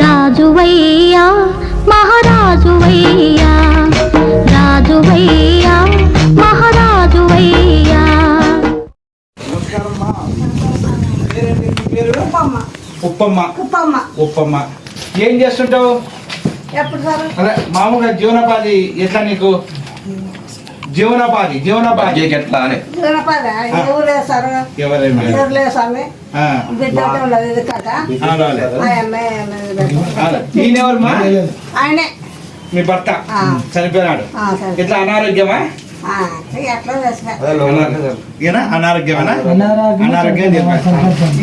రాజువయ్యా మహారాజువయ్యా రాజువయ్యా మహారాజువయ్యా. ఉప్పమ్మ. కుప్పమ్మ ఉప్పమ్మ. ఏం చేస్తుంటావు? అదే మామూలుగా జీవనోపాధి ఎట్లా నీకు? జీవనోపాధి జీవనోపాధి. ఎట్లా అని. ఆయనే. మీ భర్త. ఆ. చనిపోయినాడు. ఇట్లా అనారోగ్యమా? అనారోగ్యమేనా? అనారోగ్యం అనారోగ్యం చెప్పారు.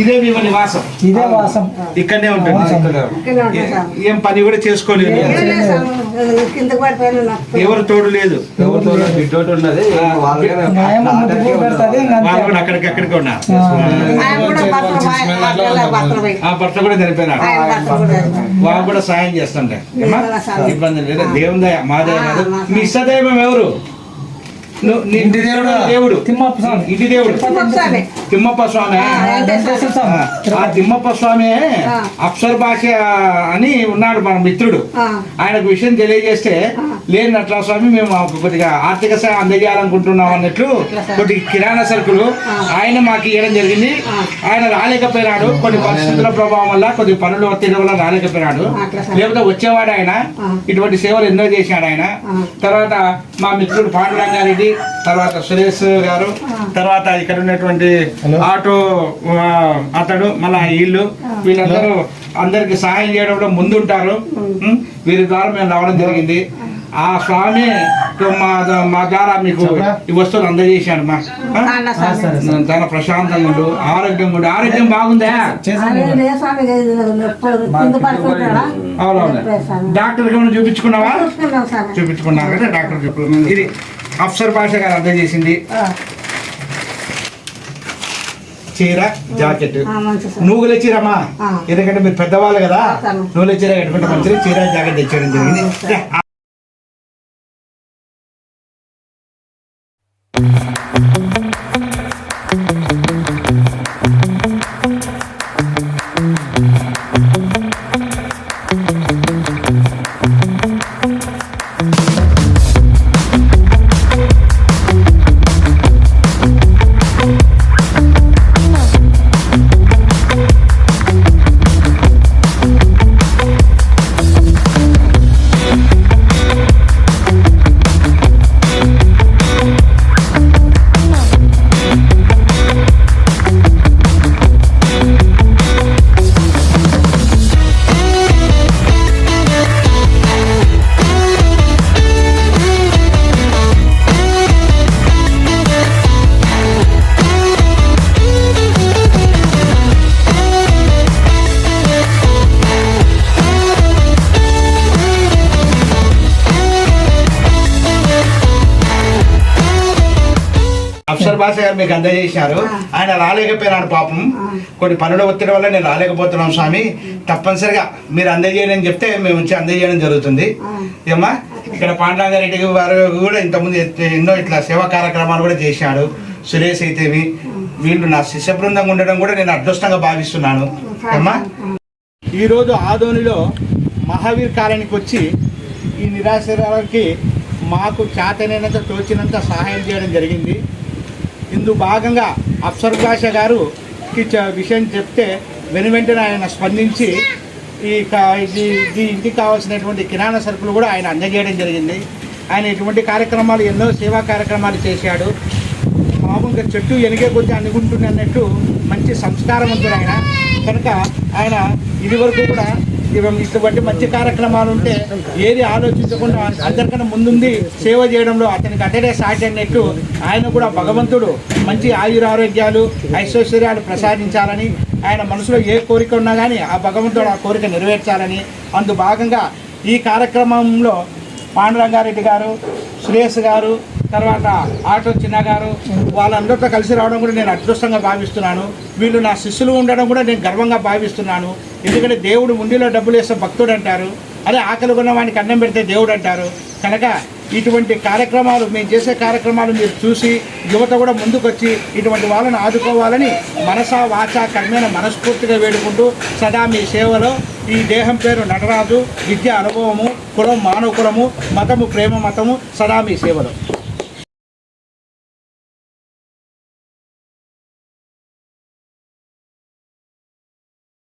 ఇదే మీ నివాసం ఇదే వాసం. ఇక్కడనే ఉంటుంది ఏ- పని కూడా చేసుకోలేదు. ఎవరు తోడు లేదు. వాళ్ళు కూడా అక్కడికి అక్కడికి ఉన్నారు భర్త కూడా చనిపోయినాడు కూడా వాళ్ళు కూడా సాయం చేస్తుంటే ఏమ్మా? దేవుడా సాయం. ఇబ్బంది లేదు. దేవుని దయ మా దయ. మా ఇష్టదైవం ఎవరు? ఇంటి దేవుడు? దేవుడు. తిమ్మప్ప స్వామి. ఇంటి దేవుడు. తిమ్మప్ప స్వామి. ఆ, తిమ్మప్ప స్వామి. అప్సర్ భాష అని ఉన్నాడు మన మిత్రుడు. ఆ. ఆయనకు విషయం తెలియజేస్తే లేని నట్ల స్వామి మేము కొద్దిగా ఆర్థిక సాయం అందజేయాలనుకుంటున్నాం అన్నట్లు కొద్ది కిరాణా సరుకులు ఆయన మాకు ఇవ్వడం జరిగింది. ఆయన రాలేకపోయినాడు. కొన్ని పరిస్థితుల ప్రభావం వల్ల కొద్ది పనులు ఒత్తిడి వల్ల రాలేకపోయినాడు. అట్లా. లేకపోతే వచ్చేవాడు ఆయన. ఇటువంటి సేవలు ఎన్నో చేశాడు ఆయన. తర్వాత మా మిత్రుడు పాండురంగారెడ్డి తర్వాత సురేష్ గారు తర్వాత ఇక్కడ ఉన్నటువంటి ఆటో అతడు మళ్ళా వీళ్ళు వీళ్ళందరూ అందరికి సహాయం చేయడంలో ముందుంటారు? వీరి ద్వారా మేము రావడం జరిగింది. ఆ స్వామి మా మా ద్వారా మీకు ఈ వస్తువులు అందజేశాడు మా. చాలా ప్రశాంతంగా ఉండు ఆరోగ్యంగా ఉండు. ఆరోగ్యం బాగుందా? అవునవును. డాక్టర్ చూపించుకున్నావా? చూపించుకున్నారు కదా డాక్టర్ చెప్పు. ఇది అఫ్సర్ భాష గారు అందజేసింది. ఆ, చీర జాకెట్. నువ్వుల చీరమ్మా. ఎందుకంటే మీరు పెద్దవాళ్ళు కదా. నువ్వుల చీర కట్టుకుంటే మంచిది చీర జాకెట్ తెచ్చేయడం జరిగింది. సరే. అఫ్సర్ భాష గారు మీకు అందజేశారు ఆయన రాలేకపోయినాడు పాపం. కొన్ని పనుల ఒత్తిడి వల్ల నేను రాలేకపోతున్నాం స్వామి. తప్పనిసరిగా మీరు అందజేయని చెప్తే మేము వచ్చి అందజేయడం జరుగుతుంది. ఏమ్మా? ఇక్కడ పాండాంగారెడ్డి గారు కూడా ఇంతకుముందు ఎన్నో ఇట్లా సేవా కార్యక్రమాలు కూడా చేశాడు. సురేష్ అయితేవి వీళ్ళు నా శిష్య బృందంగా ఉండడం కూడా నేను అదృష్టంగా భావిస్తున్నాను. ఏమ్మా? ఈరోజు ఆదోనిలో మహావీర్ కాలనీకి వచ్చి ఈ నిరాశ్రయాలకి మాకు చేతనైనంత తోచినంత సహాయం చేయడం జరిగింది. ఇందు భాగంగా అఫ్సర్ భాష గారు విషయం చెప్తే వెను వెంటనే ఆయన స్పందించి ఈ కా- ఇది ఇంటికి కావాల్సినటువంటి కిరాణా సరుకులు కూడా ఆయన అందజేయడం జరిగింది. ఆయన ఇటువంటి కార్యక్రమాలు ఎన్నో సేవా కార్యక్రమాలు చేశాడు. మామూలుగా చెట్టు ఎనిగే కొద్దీ అనుకుంటుంది అన్నట్టు మంచి సంస్కారవంతుడు ఆయన. కనుక ఆయన ఇదివరకు కూడా ఇటువంటి మంచి కార్యక్రమాలు ఉంటే ఏది ఆలోచించకుండా అందరికన్నా ముందుంది సేవ చేయడంలో అతనికి అతడే సాటి అన్నట్టు ఆయన కూడా భగవంతుడు. మంచి ఆయురారోగ్యాలు ఐశ్వర్యాలు ప్రసాదించాలని ఆయన మనసులో ఏ కోరిక ఉన్నా కానీ ఆ భగవంతుడు ఆ కోరిక నెరవేర్చాలని. అందు భాగంగా ఈ కార్యక్రమంలో పాండురంగారెడ్డి గారు సురేష్ గారు తర్వాత ఆటో చిన్న గారు వాళ్ళందరితో కలిసి రావడం కూడా నేను అదృష్టంగా భావిస్తున్నాను. వీళ్ళు నా శిష్యులు ఉండడం కూడా నేను గర్వంగా భావిస్తున్నాను. ఎందుకంటే దేవుడు ముండిలో డబ్బులు వేస్తే భక్తుడు అంటారు. అదే ఆకలి ఉన్న వానికి అన్నం పెడితే దేవుడు అంటారు. కనుక ఇటువంటి కార్యక్రమాలు మేము చేసే కార్యక్రమాలు మీరు చూసి యువత కూడా ముందుకొచ్చి ఇటువంటి వాళ్ళని ఆదుకోవాలని మనసా వాచ కర్మేణ మనస్ఫూర్తిగా వేడుకుంటూ సదా మీ సేవలో ఈ దేహం పేరు నటరాజు విద్య అనుభవము కులం మానవ కులము మతము ప్రేమ మతము సదా మీ సేవలో.